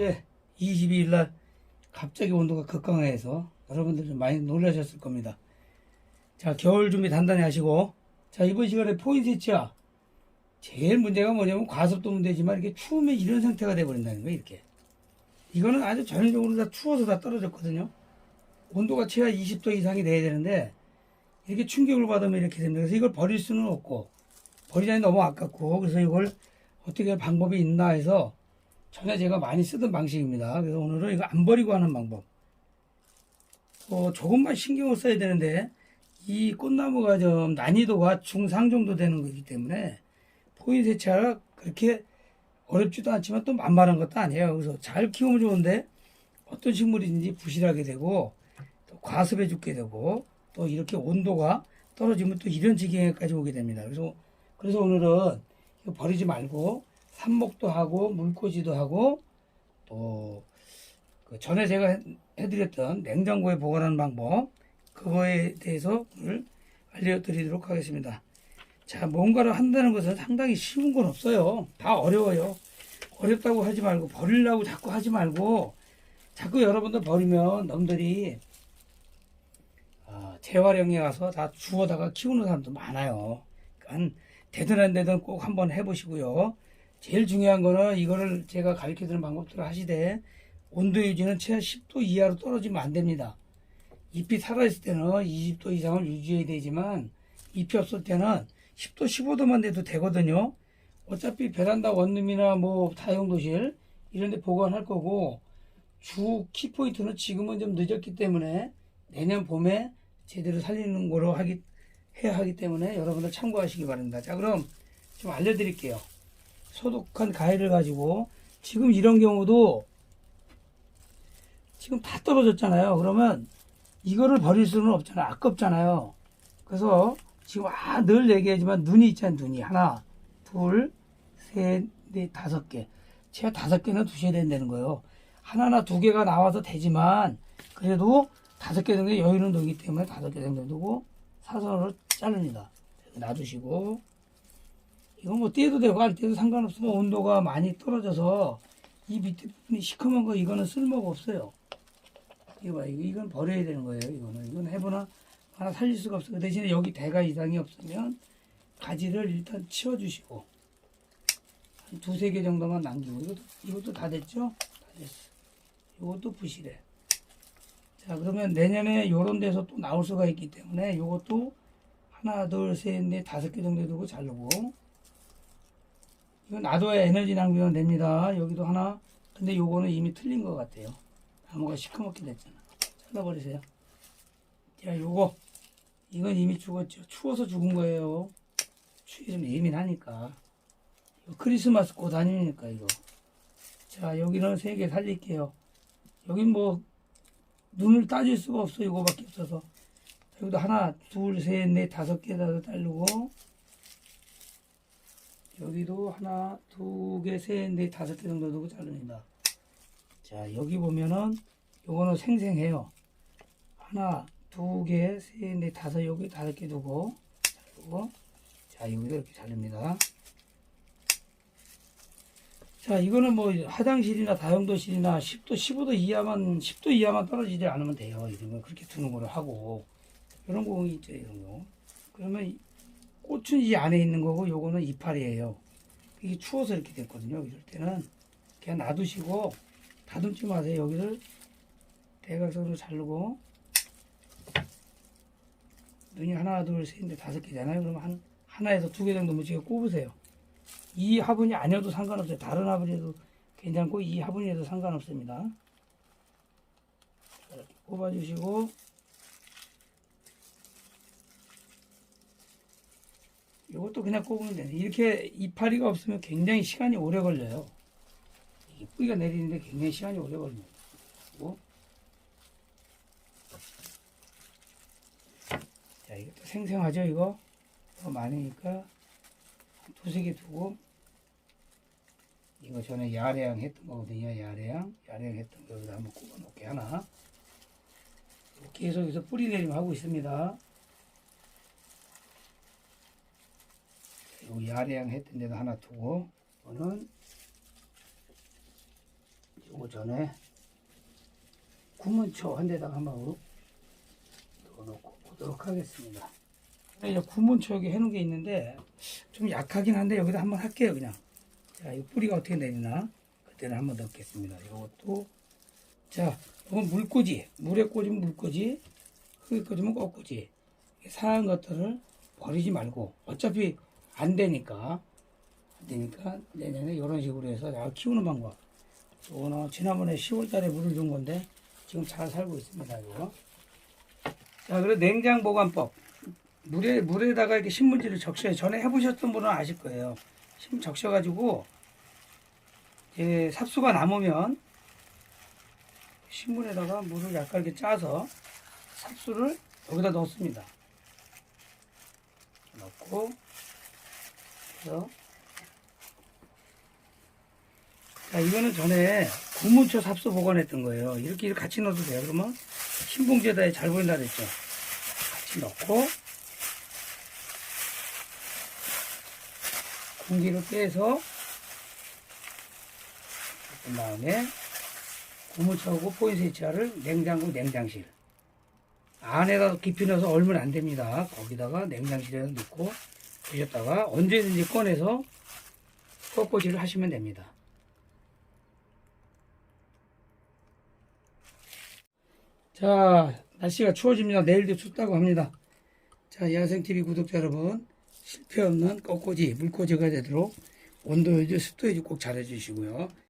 예, 22일 날 갑자기 온도가 급강해서 여러분들 좀 많이 놀라셨을 겁니다. 자, 겨울 준비 단단히 하시고 자, 이번 시간에 포인트 세치야. 제일 문제가 뭐냐면 과습도 문제지만 이렇게 추우면 이런 상태가 돼버린다는 거예요, 이렇게. 이거는 아주 전형적으로 다 추워서 다 떨어졌거든요. 온도가 최하 20도 이상이 돼야 되는데 이렇게 충격을 받으면 이렇게 됩니다. 그래서 이걸 버릴 수는 없고 버리자니 너무 아깝고 그래서 이걸 어떻게 할 방법이 있나 해서 전에 제가 많이 쓰던 방식입니다. 그래서 오늘은 이거 안 버리고 하는 방법. 어, 조금만 신경을 써야 되는데 이 꽃나무가 좀 난이도가 중상 정도 되는 거기 때문에 포인 세차가 그렇게 어렵지도 않지만 또 만만한 것도 아니에요. 그래서 잘 키우면 좋은데 어떤 식물이든지 부실하게 되고 또 과습해 죽게 되고 또 이렇게 온도가 떨어지면 또 이런 지경에까지 오게 됩니다. 그래서 그래서 오늘은 버리지 말고 삽목도 하고 물꽂이도 하고 또 그 전에 제가 해- 해드렸던 냉장고에 보관하는 방법 그거에 대해서 오늘 알려드리도록 하겠습니다. 자, 뭔가를 한다는 것은 상당히 쉬운 건 없어요. 다 어려워요. 어렵다고 하지 말고 버리려고 자꾸 하지 말고 자꾸 여러분들 버리면 놈들이 아, 재활용에 가서 다 주워다가 키우는 사람도 많아요. 그러니까 안 되든 꼭 한번 해보시고요. 제일 중요한 거는 이거를 제가 가르쳐 드리는 방법들을 하시되 온도 유지는 최하 10도 이하로 떨어지면 안 됩니다. 잎이 살아있을 때는 20도 이상을 유지해야 되지만 잎이 없을 때는 10도 15도만 돼도 되거든요. 어차피 베란다 원룸이나 뭐 다용도실 이런 데 보관할 거고 주 키포인트는 지금은 좀 늦었기 때문에 내년 봄에 제대로 살리는 거로 하기, 해야 하기 때문에 여러분들 참고하시기 바랍니다. 자, 그럼 좀 알려드릴게요. 소독한 가위를 가지고 지금 이런 경우도 지금 다 떨어졌잖아요. 그러면 이거를 버릴 수는 없잖아요. 아깝잖아요. 그래서 지금 아, 늘 얘기하지만 눈이 있잖아요. 눈이 하나, 둘, 셋, 넷, 다섯 개. 제가 다섯 개는 두셔야 된다는 거예요. 하나나 두 개가 나와서 되지만 그래도 다섯 개 정도 여유는 되기 때문에 다섯 개 정도 두고 사선으로 자릅니다. 놔두시고 이건 뭐 떼도 되고 안 떼도 상관없으면 온도가 많이 떨어져서 이 밑에 부분이 시커먼 거 이거는 쓸모가 없어요. 이거 봐, 이건 버려야 되는 거예요. 이거는. 이건 해보나 하나 살릴 수가 없어. 그 대신에 여기 대가 이상이 없으면 가지를 일단 치워주시고 한 두세 개 정도만 남기고 이것도, 이것도 다 됐죠? 다 됐어. 이것도 부실해. 자, 그러면 내년에 요런 데서 또 나올 수가 있기 때문에 요것도 하나, 둘, 셋, 넷, 다섯 개 정도 두고 자르고 이건 놔둬야 에너지 낭비가 됩니다. 여기도 하나. 근데 요거는 이미 틀린 것 같아요. 나무가 시커멓게 됐잖아. 잘라버리세요. 자, 요거. 이건 이미 죽었죠. 추워서 죽은 거예요. 추위 좀 예민하니까. 크리스마스 꽃 아닙니까, 이거. 자, 여기는 세 개 살릴게요. 여긴 뭐, 눈을 따질 수가 없어. 요거밖에 없어서. 여기도 하나, 둘, 셋, 넷, 다섯 개다 자르고. 여기도 하나, 두 개, 셋, 넷, 다섯 개 정도 두고 자릅니다. 자, 여기 보면은 요거는 생생해요. 하나, 두 개, 셋, 넷, 다섯, 여기 다섯 개 두고 자르고 자, 여기도 이렇게 자릅니다. 자, 이거는 뭐 화장실이나 다용도실이나 10도, 15도 이하만 10도 이하만 떨어지지 않으면 돼요. 거 그렇게 두는 거를 하고 이런 거 있죠, 이런 거. 그러면 이 꽃은 이 안에 있는 거고 요거는 이파리예요. 이게 추워서 이렇게 됐거든요. 이럴 때는 그냥 놔두시고 다듬지 마세요. 여기를 대각선으로 자르고 눈이 하나, 둘, 셋, 넷, 다섯 개잖아요. 그러면 한 하나에서 두 개 정도 묻히게 꼽으세요. 이 화분이 아니어도 상관없어요. 다른 화분이어도 괜찮고 이 화분이어도 상관없습니다. 자, 이렇게 꼽아주시고 이것도 그냥 꼽으면 돼요. 이렇게 이파리가 없으면 굉장히 시간이 오래 걸려요. 이게 뿌리가 내리는데 굉장히 시간이 오래 걸립니다. 그리고 자, 이것도 생생하죠, 이거? 더 많으니까 한 두세 개 두고 이거 전에 야래양 했던 거거든요, 야래양. 야래양 했던 거 여기다 한번 꼽아 놓게 하나. 계속해서 뿌리 내림 하고 있습니다. 요 야래양 했던 데도 하나 두고 이거는 요거 전에 구문초 한 대다가 한번 넣어놓고 보도록 하겠습니다. 이제 구문초 여기 해놓은 게 있는데 좀 약하긴 한데 여기다 한번 할게요 그냥. 자, 이 뿌리가 어떻게 되나 그때는 한번 넣겠습니다. 이것도 자, 이건 물꽂이, 물에 꽂으면 물꽂이, 흙에 꽂으면 꺾꽂이. 상한 것들을 버리지 말고 어차피 안 되니까 안 되니까 내년에 이런 식으로 해서 잘 키우는 방법. 이거는 지난번에 10월달에 물을 준 건데 지금 잘 살고 있습니다. 이거. 자, 그리고 냉장 보관법. 물에 물에다가 이렇게 신문지를 적셔요. 전에 해보셨던 분은 아실 거예요. 신문 적셔가지고 이제 삽수가 남으면 신문에다가 물을 약간 이렇게 짜서 삽수를 여기다 넣습니다. 넣고 그래서 자 이거는 전에 구문초 삽수 보관했던 거예요. 이렇게 같이 넣어도 돼요. 그러면 신봉지에다 잘 보인다 그랬죠. 같이 넣고 공기를 빼서 그 다음에 고무차하고 포인세치아를 냉장고 냉장실 안에다 깊이 넣어서 얼면 안 됩니다. 거기다가 냉장실에 넣고 두셨다가 언제든지 꺼내서 꺾꽂이를 하시면 됩니다. 자, 날씨가 추워집니다. 내일도 춥다고 합니다. 자, 야생TV 구독자 여러분, 실패 없는 꺾꽂이, 물꽂이가 되도록 온도 유지, 습도 유지 꼭 잘해주시고요.